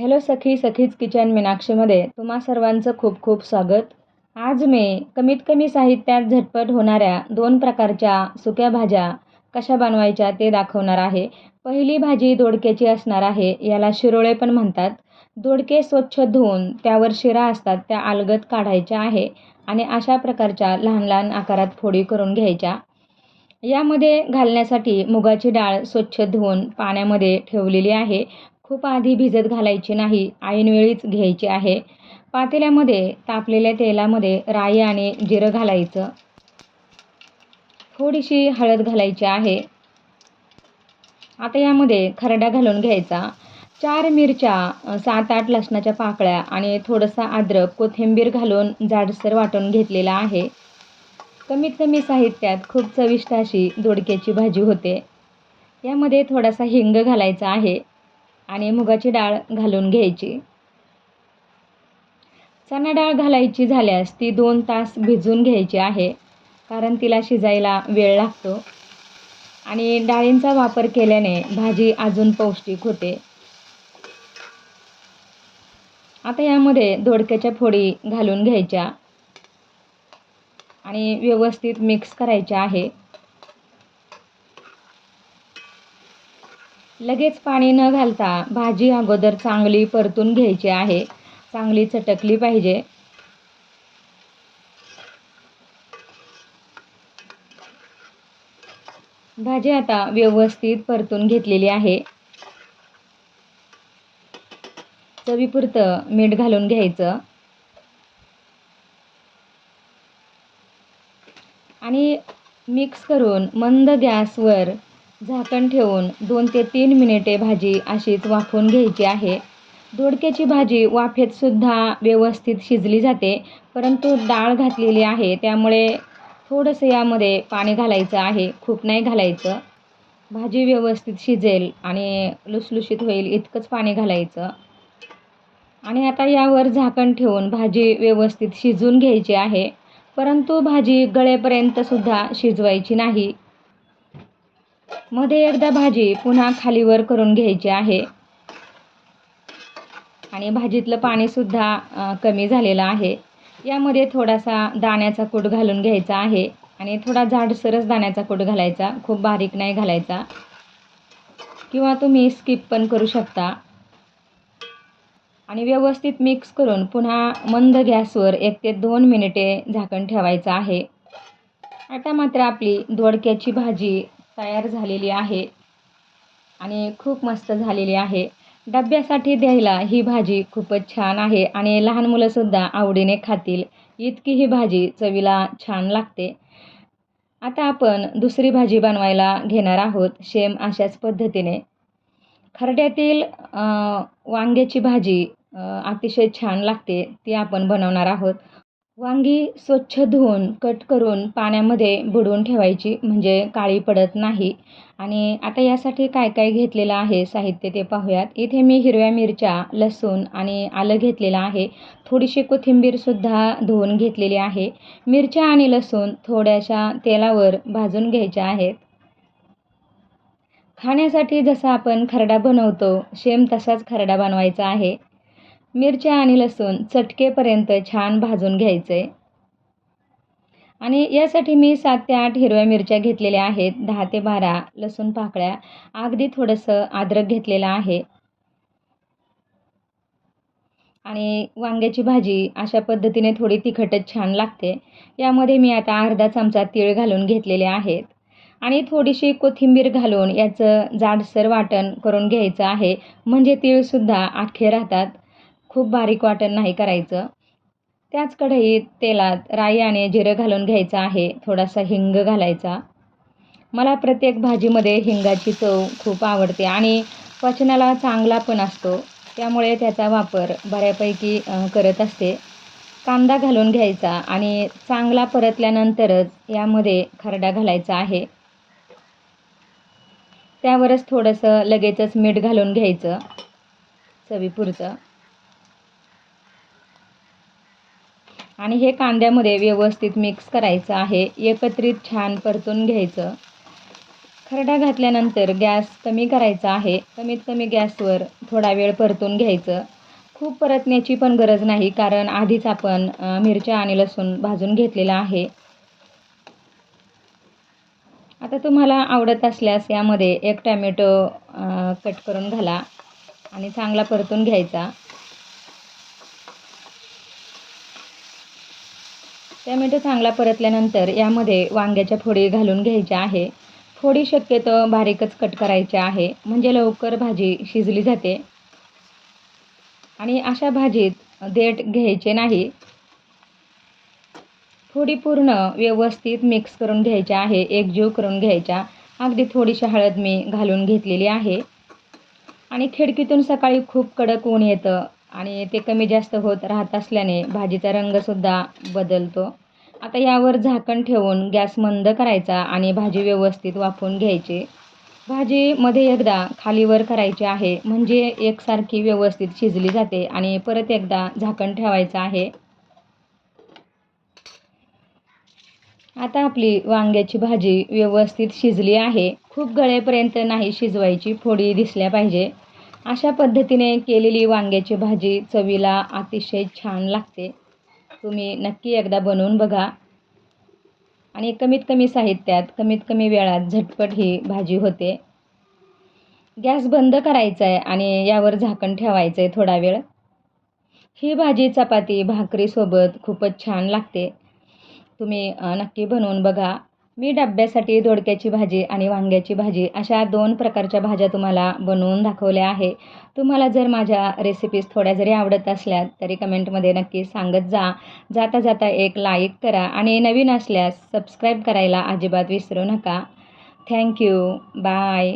Hello सखी सखीच kitchen मीनाक्षीमध्ये तुम्हा सर्वांचं खूप खूप स्वागत. आज मी कमीत कमी साहित्यात झटपट होणाऱ्या दोन प्रकारच्या सुक्या भाज्या कशा बनवायच्या ते दाखवणार आहे. पहिली भाजी दोडक्याची असणार आहे याला शिरोळे पण म्हणतात. दोडके स्वच्छ धुवून त्यावर शिरा असतात त्या अलगद काढायच्या आहे आणि अशा प्रकारच्या लहान लहान आकारात फोडी करून घ्यायच्या. यामध्ये घालण्यासाठी मुगाची डाळ स्वच्छ धुवून पाण्यामध्ये ठेवलेली आहे. खूप आधी भिजत घालायची नाही. ऐनवेळीच घ्यायची आहे. पातेल्यामध्ये तापलेल्या तेलामध्ये राई आणि जिरं घालायचं. थोडीशी हळद घालायची आहे. आता यामध्ये खरडा घालून घ्यायचा. चार मिरच्या सात आठ लसणाच्या पाकळ्या आणि थोडंसं अद्रक कोथिंबीर घालून जाडसर वाटून घेतलेला आहे. कमीत कमी साहित्यात खूप चविष्ट अशी दोडक्याची भाजी होते. यामध्ये थोडासा हिंग घालायचा आहे. आणि मुगाची डाळ घालून घ्यायची. चणा डाळ घालायची झाल्यास ती दोन तास भिजून घ्यायची आहे कारण तिला शिजायला वेळ लागतो. आणि डाळींचा वापर केल्याने भाजी अजून पौष्टिक होते. आता यामध्ये दोडक्याच्या फोडी घालून घ्यायच्या आणि व्यवस्थित मिक्स करायच्या आहे. लगेच पाणी न घालता भाजी अगोदर चांगली परतून घ्यायची आहे. चांगली चटकली पाहिजे. भाजी आता व्यवस्थित परतून घेतलेली आहे. चवीपुरतं मीठ घालून घ्यायचं. आणि मिक्स करून मंद गॅसवर झाकण ठेवून दोन ते तीन मिनिटे भाजी अशीच वाफवून घ्यायची आहे. दोडक्याची भाजी वाफेतसुद्धा व्यवस्थित शिजली जाते परंतु डाळ घातलेली आहे त्यामुळे थोडंसं यामध्ये पाणी घालायचं आहे खूप नाही घालायचं. भाजी व्यवस्थित शिजेल आणि लुसलुशीत होईल इतकंच पाणी घालायचं. आणि आता यावर झाकण ठेवून भाजी व्यवस्थित शिजून घ्यायची आहे परंतु भाजी गळेपर्यंतसुद्धा शिजवायची नाही. मध्ये एकदा भाजी पुन्हा खालीवर करून घ्यायची आहे. आणि भाजीतलं पाणीसुद्धा कमी झालेलं आहे. यामध्ये थोडासा दाण्याचा कूट घालून घ्यायचा आहे. आणि थोडा जाडसरच दाण्याचा कूट घालायचा. खूप बारीक नाही घालायचा. किंवा तुम्ही स्किप पण करू शकता. आणि व्यवस्थित मिक्स करून पुन्हा मंद गॅसवर एक ते दोन मिनिटे झाकण ठेवायचं आहे. आता मात्र आपली दोडक्याची भाजी तयार झालेली आहे. आणि खूप मस्त झालेली आहे. डब्यासाठी द्यायला ही भाजी खूपच छान आहे आणि लहान मुलंसुद्धा आवडीने खातील. इतकी ही भाजी चवीला छान लागते. आता आपण दुसरी भाजी बनवायला घेणार आहोत शेम अशाच पद्धतीने. खरड्यातील वांग्याची भाजी अतिशय छान लागते ती आपण बनवणार आहोत. वांगी स्वच्छ धुवून कट करून पाण्यामध्ये बुडवून ठेवायची म्हणजे काळी पडत नाही. आणि आता यासाठी काय काय घेतलेलं आहे साहित्य ते पाहूयात. इथे मी हिरव्या मिरच्या लसूण आणि आलं घेतलेलं आहे. थोडीशी कोथिंबीरसुद्धा धुवून घेतलेली आहे. मिरच्या आणि लसूण थोड्याशा तेलावर भाजून घ्यायच्या आहेत. खाण्यासाठी जसा आपण खरडा बनवतो सेम तसाच खरडा बनवायचा आहे. मिरच्या आणि लसूण चटकेपर्यंत छान भाजून घ्यायचं. आहे आणि यासाठी मी सात ते आठ हिरव्या मिरच्या घेतलेल्या आहेत. दहा ते बारा लसूण पाकळ्या. अगदी थोडंसं अद्रक घेतलेलं आहे. आणि वांग्याची भाजी अशा पद्धतीने थोडी तिखटच छान लागते. यामध्ये मी आता अर्धा चमचा तीळ घालून घेतलेले आहेत. आणि थोडीशी कोथिंबीर घालून याचं जाडसर वाटण करून घ्यायचं आहे. म्हणजे तीळसुद्धा आखे राहतात. खूप बारीक वाटण नाही करायचं. त्याच कढईत तेलात राई आणि जिरं घालून घ्यायचं आहे. थोडासा हिंग घालायचा. मला प्रत्येक भाजीमध्ये हिंगाची चव खूप आवडते आणि पचनाला चांगला पण असतो. त्यामुळे त्याचा वापर बऱ्यापैकी करत असते. कांदा घालून घ्यायचा आणि चांगला परतल्यानंतरच यामध्ये खरडा घालायचा आहे. त्यावरच थोडंसं लगेचच मीठ घालून घ्यायचं. चवीपुरतं. आणि हे कांद्यामध्ये व्यवस्थित मिक्स करायचं आहे. एकत्रित छान परतून घ्यायचं. खरडा घातल्यानंतर गॅस कमी करायचा आहे. कमीत कमी गॅसवर थोडा वेळ परतून घ्यायचं. खूप परतण्याची पण गरज नाही कारण आधीच आपण मिरच्या आणि लसूण भाजून घेतलेला आहे. आता तुम्हाला आवडत असल्यास यामध्ये एक टॅमॅटो कट करून घाला आणि चांगला परतून घ्यायचा. टॅमॅटो चांगला परतल्यानंतर यामध्ये वांग्याच्या फोडी घालून घ्यायच्या आहे. फोडी शक्यतो बारीकच कट करायच्या आहे म्हणजे लवकर भाजी शिजली जाते. आणि अशा भाजीत देठ घ्यायचे नाही. थोडी पूर्ण व्यवस्थित मिक्स करून घ्यायच्या आहे एकजीव करून घ्यायच्या. अगदी थोडीशी हळद मी घालून घेतलेली आहे. आणि खिडकीतून सकाळी खूप कडक ऊन येतं आणि ते कमी जास्त होत राहत असल्याने भाजीचा रंगसुद्धा बदलतो. आता यावर झाकण ठेवून गॅस मंद करायचा आणि भाजी व्यवस्थित वाफवून घ्यायची. भाजीमध्ये एकदा खालीवर करायची आहे म्हणजे एकसारखी व्यवस्थित शिजली जाते आणि परत एकदा झाकण ठेवायचं आहे. आता आपली वांग्याची भाजी व्यवस्थित शिजली आहे. खूप गळेपर्यंत नाही शिजवायची फोडी दिसल्या पाहिजे. अशा पद्धतीने केलेली वांग्याची भाजी चवीला अतिशय छान लागते. तुम्ही नक्की एकदा बनवून बघा. आणि कमीत कमी साहित्यात कमीत कमी वेळात झटपट ही भाजी होते. गॅस बंद करायचा आहे आणि यावर झाकण ठेवायचं आहे थोडा वेळ. ही भाजी चपाती भाकरीसोबत खूपच छान लागते. तुम्ही नक्की बनवून बघा. मी डब्यासाठी दोडक्याची भाजी आणि वांग्याची भाजी अशा दोन प्रकारच्या भाज्या तुम्हाला बनवून दाखवल्या आहे. तुम्हाला जर माझ्या रेसिपीज थोड्या जरी आवडत असल्या तरी कमेंटमध्ये नक्की सांगत जा. जाता जाता एक लाईक करा आणि नवीन असल्यास सबस्क्राईब करायला अजिबात विसरू नका. Thank you bye